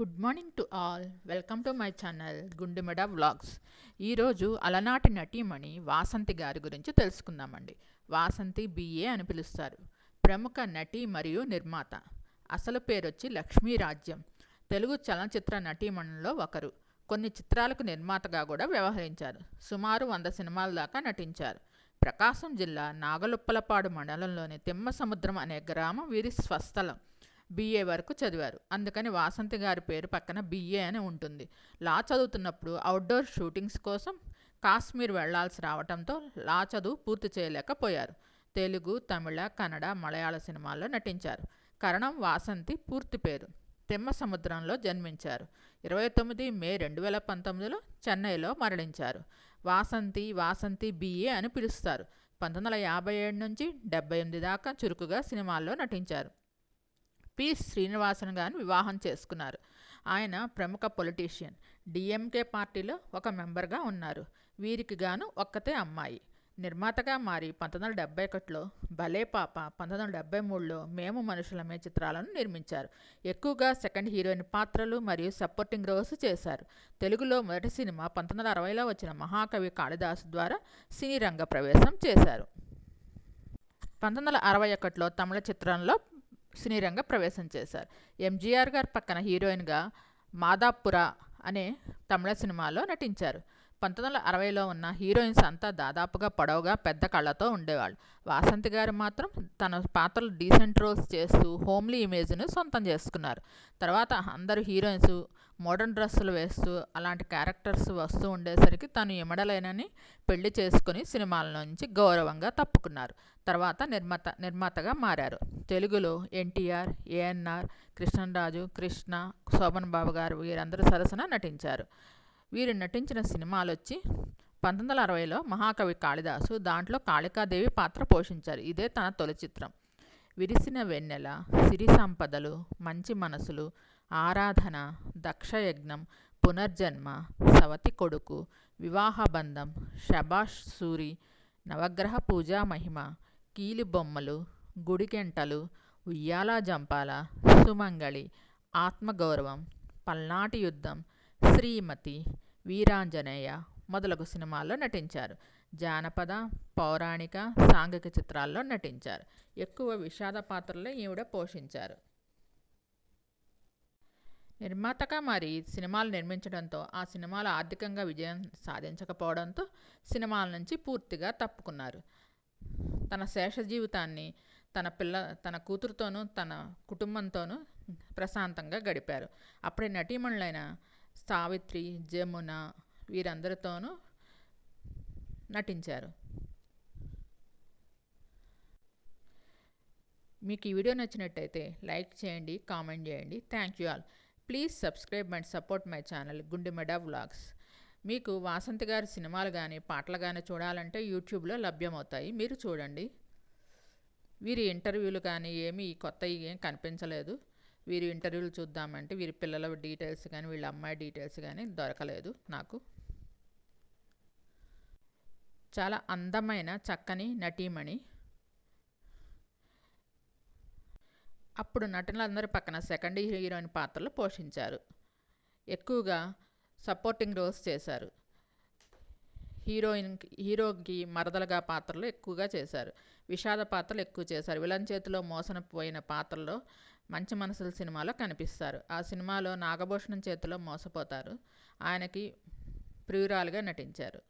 Good morning to all welcome to my channel Gundemeda vlogs ఈరోజు అలనాటి నటీమణి వాసంతి గారి గురించి తెలుసుకుందామండి. వాసంతి బిఏ అని పిలుస్తారు. ప్రముఖ నటి మరియు నిర్మాత. అసలు పేరొచ్చి లక్ష్మీరాజ్యం తెలుగు చలనచిత్ర నటీమణుల్లో ఒకరు. కొన్ని చిత్రాలకు నిర్మాతగా కూడా వ్యవహరించారు. సుమారు వంద సినిమాల దాకా నటించారు. ప్రకాశం జిల్లా నాగలుప్పలపాడు మండలంలోని తిమ్మసముద్రం అనే గ్రామం వీరి స్వస్థలం. బీఏ వరకు చదివారు. అందుకని వాసంతి గారి పేరు పక్కన బీఏ అని ఉంటుంది. లా చదువుతున్నప్పుడు అవుట్డోర్ షూటింగ్స్ కోసం కాశ్మీర్ వెళ్ళాల్సి రావడంతో లా చదువు పూర్తి చేయలేకపోయారు. తెలుగు తమిళ కన్నడ మలయాళ సినిమాల్లో నటించారు. కరణం వాసంతి పూర్తి పేరు. తిమ్మ సముద్రంలో జన్మించారు. ఇరవై తొమ్మిది మే రెండు వేల పంతొమ్మిదిలో చెన్నైలో మరణించారు. వాసంతి వాసంతి బిఏ అని పిలుస్తారు. పంతొమ్మిది వందల యాభై ఏడు నుంచి డెబ్బై ఎనిమిది దాకా చురుకుగా సినిమాల్లో నటించారు. పి శ్రీనివాసన్ గారిని వివాహం చేసుకున్నారు. ఆయన ప్రముఖ పొలిటీషియన్. డిఎంకే పార్టీలో ఒక మెంబర్గా ఉన్నారు. వీరికి గాను ఒక్కతే అమ్మాయి. నిర్మాతగా మారి పంతొమ్మిది వందల డెబ్బై ఒకటిలో భలే పాప పంతొమ్మిది వందల డెబ్బై మూడులో మేము మనుషులమే చిత్రాలను నిర్మించారు. ఎక్కువగా సెకండ్ హీరోయిన్ పాత్రలు మరియు సపోర్టింగ్ రోల్స్ చేశారు. తెలుగులో మొదటి సినిమా పంతొమ్మిది వందల అరవైలో వచ్చిన మహాకవి కాళిదాసు ద్వారా సినీ రంగ ప్రవేశం చేశారు. పంతొమ్మిది వందల అరవై ఒకటిలో తమిళ చిత్రంలో సినీ రంగ ప్రవేశం చేశారు. ఎంజీఆర్ గారు పక్కన హీరోయిన్గా మాదాపుర అనే తమిళ సినిమాలో నటించారు. పంతొమ్మిది వందల అరవైలో ఉన్న హీరోయిన్స్ అంతా దాదాపుగా పొడవుగా పెద్ద కళ్ళతో ఉండేవాళ్ళు. వాసంతి గారు మాత్రం తన పాత్రలు డీసెంట్ రోల్స్ చేస్తూ హోమ్లీ ఇమేజ్ను సొంతం చేసుకున్నారు. తర్వాత అందరు హీరోయిన్స్ మోడర్న్ డ్రెస్సులు వేస్తూ అలాంటి క్యారెక్టర్స్ వస్తూ ఉండేసరికి తను ఎమడలేనని పెళ్ళి చేసుకుని సినిమాల నుంచి గౌరవంగా తప్పుకున్నారు. తర్వాత నిర్మాత నిర్మాతగా మారారు. తెలుగులో ఎన్టీఆర్ ఏఎన్ఆర్ కృష్ణరాజు కృష్ణ శోభన్ బాబు గారు వీరందరూ సరసన నటించారు. వీరు నటించిన సినిమాలు వచ్చి పంతొమ్మిది వందల అరవైలో మహాకవి కాళిదాసు దాంట్లో కాళికాదేవి పాత్ర పోషించారు. ఇదే తన తొలి చిత్రం. విరిసిన వెన్నెల సిరి సంపదలు మంచి మనసులు ఆరాధన దక్షయజ్ఞం పునర్జన్మ సవతి కొడుకు వివాహబంధం షబాష్ సూరి నవగ్రహ పూజా మహిమ కీలి బొమ్మలు గుడికెంటలు ఉయ్యాల జంపాల సుమంగళి ఆత్మగౌరవం పల్నాటి యుద్ధం శ్రీమతి వీరాంజనేయ మొదలగు సినిమాల్లో నటించారు. జానపద పౌరాణిక సాంఘిక చిత్రాల్లో నటించారు. ఎక్కువ విషాద పాత్రలు ఈవిడ పోషించారు. నిర్మాతగా మరి సినిమాలు నిర్మించడంతో ఆ సినిమాలు ఆర్థికంగా విజయం సాధించకపోవడంతో సినిమాల నుంచి పూర్తిగా తప్పుకున్నారు. తన శేష జీవితాన్ని తన పిల్ల తన కూతురుతోనూ తన కుటుంబంతోనూ ప్రశాంతంగా గడిపారు. అప్పుడే నటీమణులైన సావిత్రి జమున వీరందరితోనూ నటించారు. మీకు ఈ వీడియో నచ్చినట్టయితే లైక్ చేయండి కామెంట్ చేయండి. Thank you all. Please subscribe and support my channel Gundemeda vlogs. మీకు వాసంతి గారి సినిమాలు కానీ పాటలు కానీ చూడాలంటే యూట్యూబ్లో లభ్యమవుతాయి. మీరు చూడండి. వీరి ఇంటర్వ్యూలు కానీ ఏమీ కొత్త ఏం కనిపించలేదు. వీరి ఇంటర్వ్యూలు చూద్దామంటే వీరి పిల్లల డీటెయిల్స్ కానీ వీళ్ళ అమ్మాయి డీటెయిల్స్ కానీ దొరకలేదు నాకు. చాలా అందమైన చక్కని నటీమణి. అప్పుడు నటులందరి పక్కన సెకండ్ హీరోయిన్ పాత్రలు పోషించారు. ఎక్కువగా సపోర్టింగ్ రోల్స్ చేశారు. హీరోయిన్ హీరోకి మరదలుగా పాత్రలు ఎక్కువగా చేశారు. విషాద పాత్రలు ఎక్కువ చేశారు. విలన్ చేతిలో మోసన పోయిన పాత్రలో మంచి మనసుల సినిమాలో కనిపిస్తారు. ఆ సినిమాలో నాగభూషణం చేతిలో మోసపోతారు. ఆయనకి ప్రియురాలుగా నటించారు.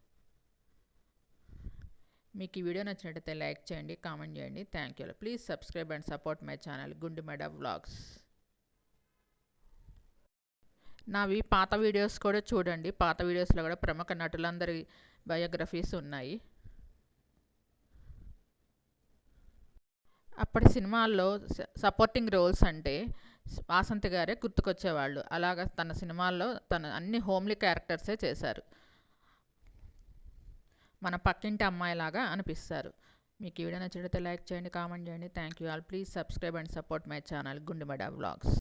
మీకు ఈ వీడియో నచ్చినట్టయితే లైక్ చేయండి కామెంట్ చేయండి. Thank you. Please subscribe and support my channel Gundemeda vlogs. నావి పాత వీడియోస్ కూడా చూడండి. పాత వీడియోస్లో కూడా ప్రముఖ నటులందరి బయోగ్రఫీస్ ఉన్నాయి. అప్పటి సినిమాల్లో సపోర్టింగ్ రోల్స్ అంటే వాసంతి గారే గుర్తుకొచ్చేవాళ్ళు. అలాగ తన సినిమాల్లో తన అన్ని హోమ్లీ క్యారెక్టర్సే చేశారు. మన పక్కింటి అమ్మాయిలాగా అనిపిస్తారు. మీకు ఈ వీడియో నచ్చినట్లయితే లైక్ చేయండి కామెంట్ చేయండి. Thank you all please subscribe and support my channel Gundemada vlogs